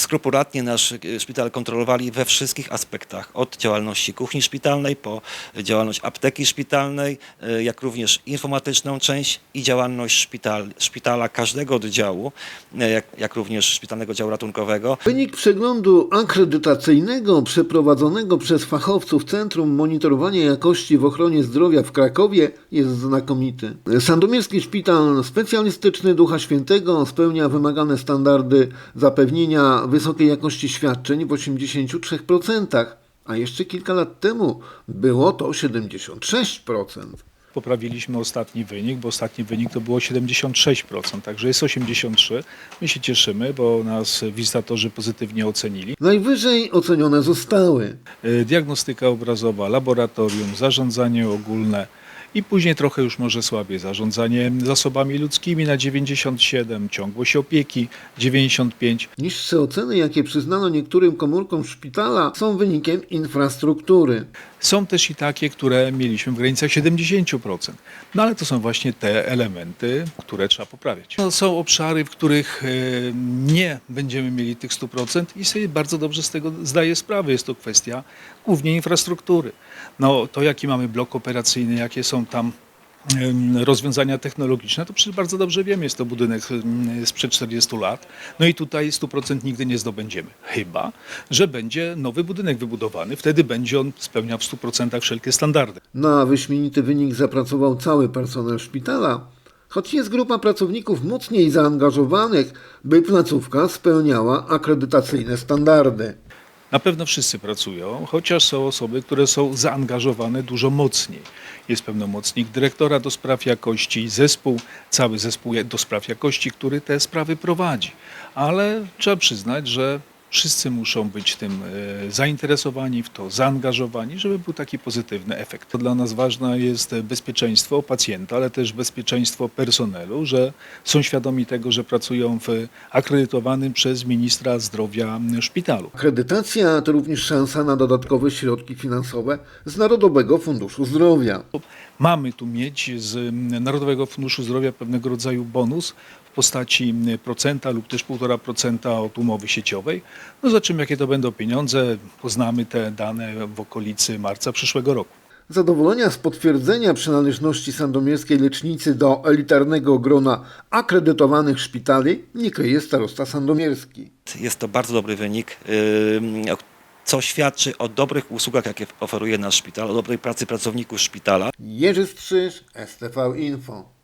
skrupulatnie nasz y, szpital kontrolowali we wszystkich aspektach, od działalności kuchni szpitalnej po działalność apteki szpitalnej, y, jak również informatyczną część i działalność szpital, szpitala, każdego oddziału, y, jak, jak również szpitalnego działu ratunkowego. Wynik przeglądu akredytacyjnego przeprowadzonego przez fachowców Centrum Monitorowania Jakości w Ochronie Zdrowia w Krakowie jest znakomity. Sandomierski Szpital Specjalistyczny Ducha Świętego spełnia wymagane standardy zapewnienia wysokiej jakości świadczeń w 83%, a jeszcze kilka lat temu było to 76%. Poprawiliśmy ostatni wynik, bo ostatni wynik to było 76%, także jest 83%. My się cieszymy, bo nas wizytatorzy pozytywnie ocenili. Najwyżej ocenione zostały Y, Diagnostyka obrazowa, laboratorium, zarządzanie ogólne i później trochę już może słabiej zarządzanie zasobami ludzkimi na 97, ciągłość opieki 95, Niższe oceny, jakie przyznano niektórym komórkom szpitala, są wynikiem infrastruktury. Są też i takie, które mieliśmy w granicach 70%. No ale to są właśnie te elementy, które trzeba poprawiać. No, są obszary, w których e, nie będziemy mieli tych 100% i sobie bardzo dobrze z tego zdaję sprawę. Jest to kwestia głównie infrastruktury. No to jaki mamy blok operacyjny, jakie są tam em, rozwiązania technologiczne, to przecież bardzo dobrze wiemy, jest to budynek sprzed 40 lat. No i tutaj 100% nigdy nie zdobędziemy. Chyba, że będzie nowy budynek wybudowany, wtedy będzie on spełniał w 100% wszelkie standardy. Na wyśmienity wynik zapracował cały personel szpitala, choć jest grupa pracowników mocniej zaangażowanych, by placówka spełniała akredytacyjne standardy. Na pewno wszyscy pracują, chociaż są osoby, które są zaangażowane dużo mocniej. Jest pełnomocnik dyrektora do spraw jakości, zespół, cały zespół do spraw jakości, który te sprawy prowadzi. Ale trzeba przyznać, że wszyscy muszą być tym e, zainteresowani, w to zaangażowani, żeby był taki pozytywny efekt. To dla nas ważne jest bezpieczeństwo pacjenta, ale też bezpieczeństwo personelu, że są świadomi tego, że pracują w akredytowanym przez ministra zdrowia szpitalu. Akredytacja to również szansa na dodatkowe środki finansowe z Narodowego Funduszu Zdrowia. Mamy tu mieć z Narodowego Funduszu Zdrowia pewnego rodzaju bonus w postaci procenta lub też 1,5% od umowy sieciowej. No zobaczymy, jakie to będą pieniądze. Poznamy te dane w okolicy marca przyszłego roku. Zadowolenia z potwierdzenia przynależności sandomierskiej lecznicy do elitarnego grona akredytowanych szpitali nie kryje starosta sandomierski. Jest to bardzo dobry wynik, co świadczy o dobrych usługach, jakie oferuje nasz szpital, o dobrej pracy pracowników szpitala. Jerzy Strzyż, STV Info.